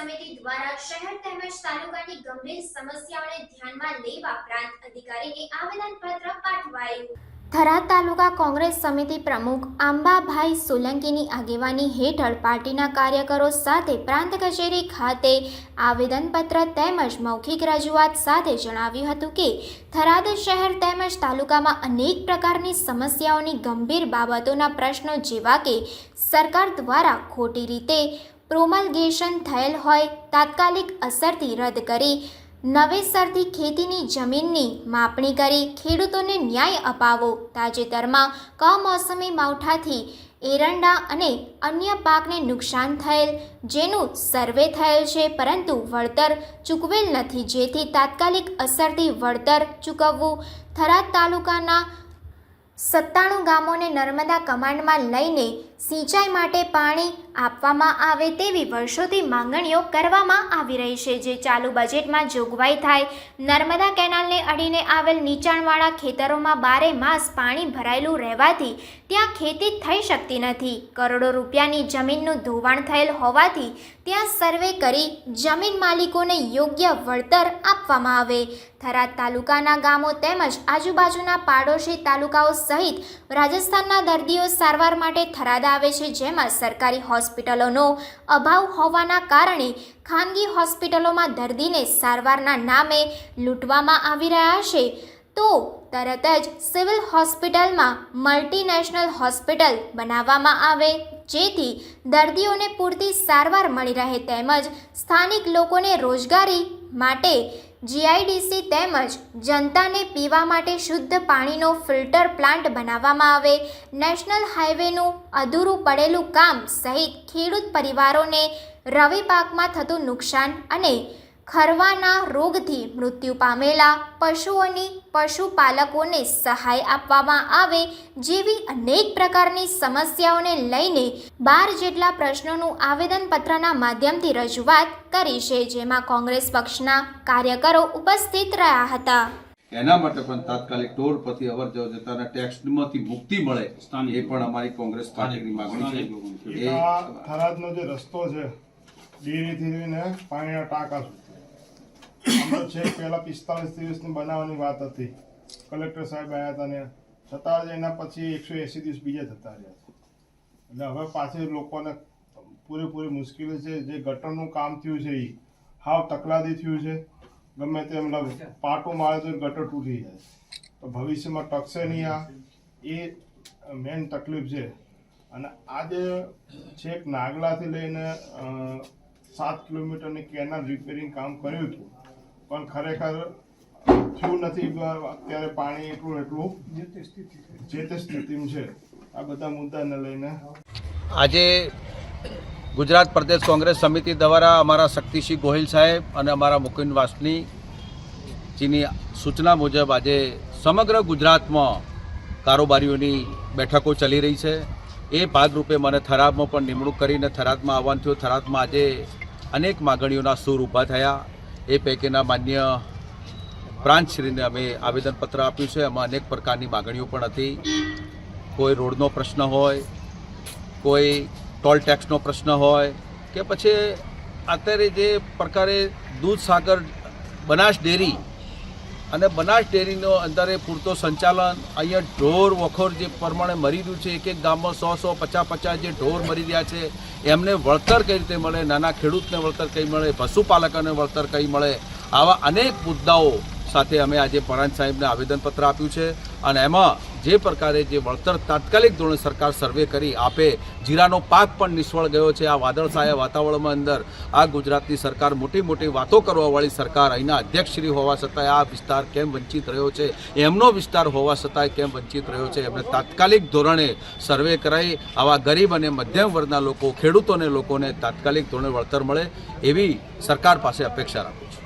સમિતિ દ્વારા શહેર તેમજ તાલુકાની ગંભીર સમસ્યાઓને ધ્યાનમાં લેવા પ્રાંત અધિકારીને આવેદનપત્ર પાઠવાયું. થરાદ તાલુકા કોંગ્રેસ સમિતિ પ્રમુખ આંબાભાઈ સોલંકીની આગેવાની હેઠળ પાર્ટીના કાર્યકરો સાથે પ્રાંત કચેરી ખાતે આવેદનપત્ર તેમજ મૌખિક રજૂઆત સાથે જણાવ્યું હતું કે, થરાદ શહેર તેમજ તાલુકામાં અનેક પ્રકારની સમસ્યાઓની ગંભીર બાબતોના પ્રશ્નો જેવા કે, સરકાર દ્વારા ખોટી રીતે પ્રોમલગેશન થયેલ હોય તાત્કાલિક અસરથી રદ કરી નવેસરથી ખેતીની જમીનની માપણી કરી ખેડૂતોને ન્યાય અપાવો. તાજેતરમાં કમોસમી માવઠાથી એરંડા અને અન્ય પાકને નુકસાન થયેલ, જેનું સર્વે થયેલ છે, પરંતુ વળતર ચૂકવેલ નથી. જેથી તાત્કાલિક અસરથી વળતર ચૂકવવું થરાદ તાલુકાના સત્તાણું ગામોને નર્મદા કમાન્ડમાં લઈને સિંચાઈ માટે પાણી આપવામાં આવે તેવી વર્ષોથી માંગણીઓ કરવામાં આવી રહી છે, જે ચાલુ બજેટમાં જોગવાઈ થાય. નર્મદા કેનાલને અડીને આવેલ નીચાણવાળા ખેતરોમાં બારે માસ પાણી ભરાયેલું રહેવાથી ત્યાં ખેતી થઈ શકતી નથી. કરોડો રૂપિયાની જમીનનું ધોવાણ થયેલ હોવાથી ત્યાં સર્વે કરી જમીન માલિકોને યોગ્ય વળતર આપવામાં આવે. થરાદ તાલુકાના ગામો તેમજ આજુબાજુના પાડોશી તાલુકાઓ સહિત રાજસ્થાનના દર્દીઓ સારવાર માટે થરાદ આવે છે, જેમાં સરકારી હોસ્પિટલોનો અભાવ હોવાના કારણે ખાનગી હોસ્પિટલોમાં દર્દીને સારવારના નામે લૂંટવામાં આવી રહ્યા છે. તો તરત જ સિવિલ હોસ્પિટલમાં મલ્ટીનેશનલ હોસ્પિટલ બનાવવામાં આવે, જેથી દર્દીઓને પૂરતી સારવાર મળી રહે તેમજ સ્થાનિક લોકોને રોજગારી માટે જીઆઈડીસી તેમજ જનતાને પીવા માટે શુદ્ધ પાણીનો ફિલ્ટર પ્લાન્ટ બનાવવામાં આવે. નેશનલ હાઈવેનું અધૂરું પડેલું કામ સહિત ખેડૂત પરિવારોને રવિ પાકમાં થતું નુકસાન અને ખરવાના રોગથી મૃત્યુ પામેલા પશુઓની પશુપાલકોને સહાય આપવામાં આવે જેવી અનેક પ્રકારની સમસ્યાઓને લઈને બાર જેટલા પ્રશ્નોનું આવેદનપત્રના માધ્યમથી રજૂઆત કરી છે જેમાં કોંગ્રેસ પક્ષના કાર્યકરો ઉપસ્થિત રહ્યા હતા. એના માટે પણ તાત્કાલિક ટોલ પરથી અવર જવર જતાના ટેક્સમાંથી મુક્તિ મળે એ પણ અમારી કોંગ્રેસ પાર્ટીની માંગણી છે. એ થરાદનો જે રસ્તો છે ડેરીથી પાણીના ટાંકા સુધી. આમ છેક પહેલા પિસ્તાલીસ દિવસની બનાવવાની વાત હતી. કલેક્ટર સાહેબ આવ્યા હતા ને છતાં જ એના પછી એકસો એસી દિવસ બીજા જતા રહ્યા છે. એટલે હવે પાછી લોકોને પૂરેપૂરી મુશ્કેલી છે, જે ગટરનું કામ થયું છે એ હાવ તકલાદી થયું છે. ગમે તેમ મતલબ પાટું મારે તો ગટર તૂટી જાય તો ભવિષ્યમાં ટકશે નહીં આ, એ મેન તકલીફ છે. અને આજે છેક નાગલાથી લઈને સાત કિલોમીટરની કેનાલ રિપેરિંગ કામ કર્યું હતું. પણ ખરેખર થયું નથી અત્યારે પાણી એટલું એટલું જે તે સ્થિતિમાં છે. આ બધા મુદ્દાને લઈને આજે ગુજરાત પ્રદેશ કોંગ્રેસ સમિતિ દ્વારા અમારા શક્તિસિંહ ગોહિલ સાહેબ અને અમારા મુકુંદ વાસની જીની સૂચના મુજબ આજે સમગ્ર ગુજરાતમાં કારોબારીઓની બેઠકો ચાલી રહી છે. એ ભાગરૂપે મને થરાદમાં પણ નિમણૂક કરીને થરાદમાં આવવાનું થયું. થરાદમાં આજે અનેક માગણીઓના સૂર ઊભા થયા. એ પૈકીના માન્ય બ્રાન્ચશ્રીને અમે આવેદનપત્ર આપ્યું છે. એમાં અનેક પ્રકારની માગણીઓ પણ હતી. કોઈ રોડનો પ્રશ્ન હોય, કોઈ ટોલ ટેક્સનો પ્રશ્ન હોય કે પછી અત્યારે જે પ્રકારે દૂધસાગર બનાસ ડેરી અને બનાસ ડેરીનો અંદરે પૂરતો સંચાલન, અહીંયા ઢોર વખોર જે પ્રમાણે મરી રહ્યું છે એક એક ગામમાં સો સો, પચાસ પચાસ જે ઢોર મરી રહ્યા છે, એમને વળતર કઈ રીતે મળે, નાના ખેડૂતને વળતર કઈ મળે, પશુપાલકોને વળતર કઈ મળે, આવા અનેક મુદ્દાઓ સાથે અમે આજે પરાંત સાહેબને આવેદનપત્ર આપ્યું છે. અને એમાં જે પ્રકારે જે વળતર તાત્કાલિક ધોરણે સરકાર સર્વે કરી આપે, જીરાનો પાક પણ નિષ્ફળ ગયો છે. આ વાદળછાયા વાતાવરણમાં અંદર આ ગુજરાતની સરકાર મોટી મોટી વાતો કરવાવાળી સરકાર અહીંના અધ્યક્ષશ્રી હોવા છતાંય આ વિસ્તાર કેમ વંચિત રહ્યો છે? એમનો વિસ્તાર હોવા છતાંય કેમ વંચિત રહ્યો છે? એમને તાત્કાલિક ધોરણે સર્વે કરાઈ આવા ગરીબ અને મધ્યમ વર્ગના લોકો, ખેડૂતોને લોકોને તાત્કાલિક ધોરણે વળતર મળે એવી સરકાર પાસે અપેક્ષા રાખું છું.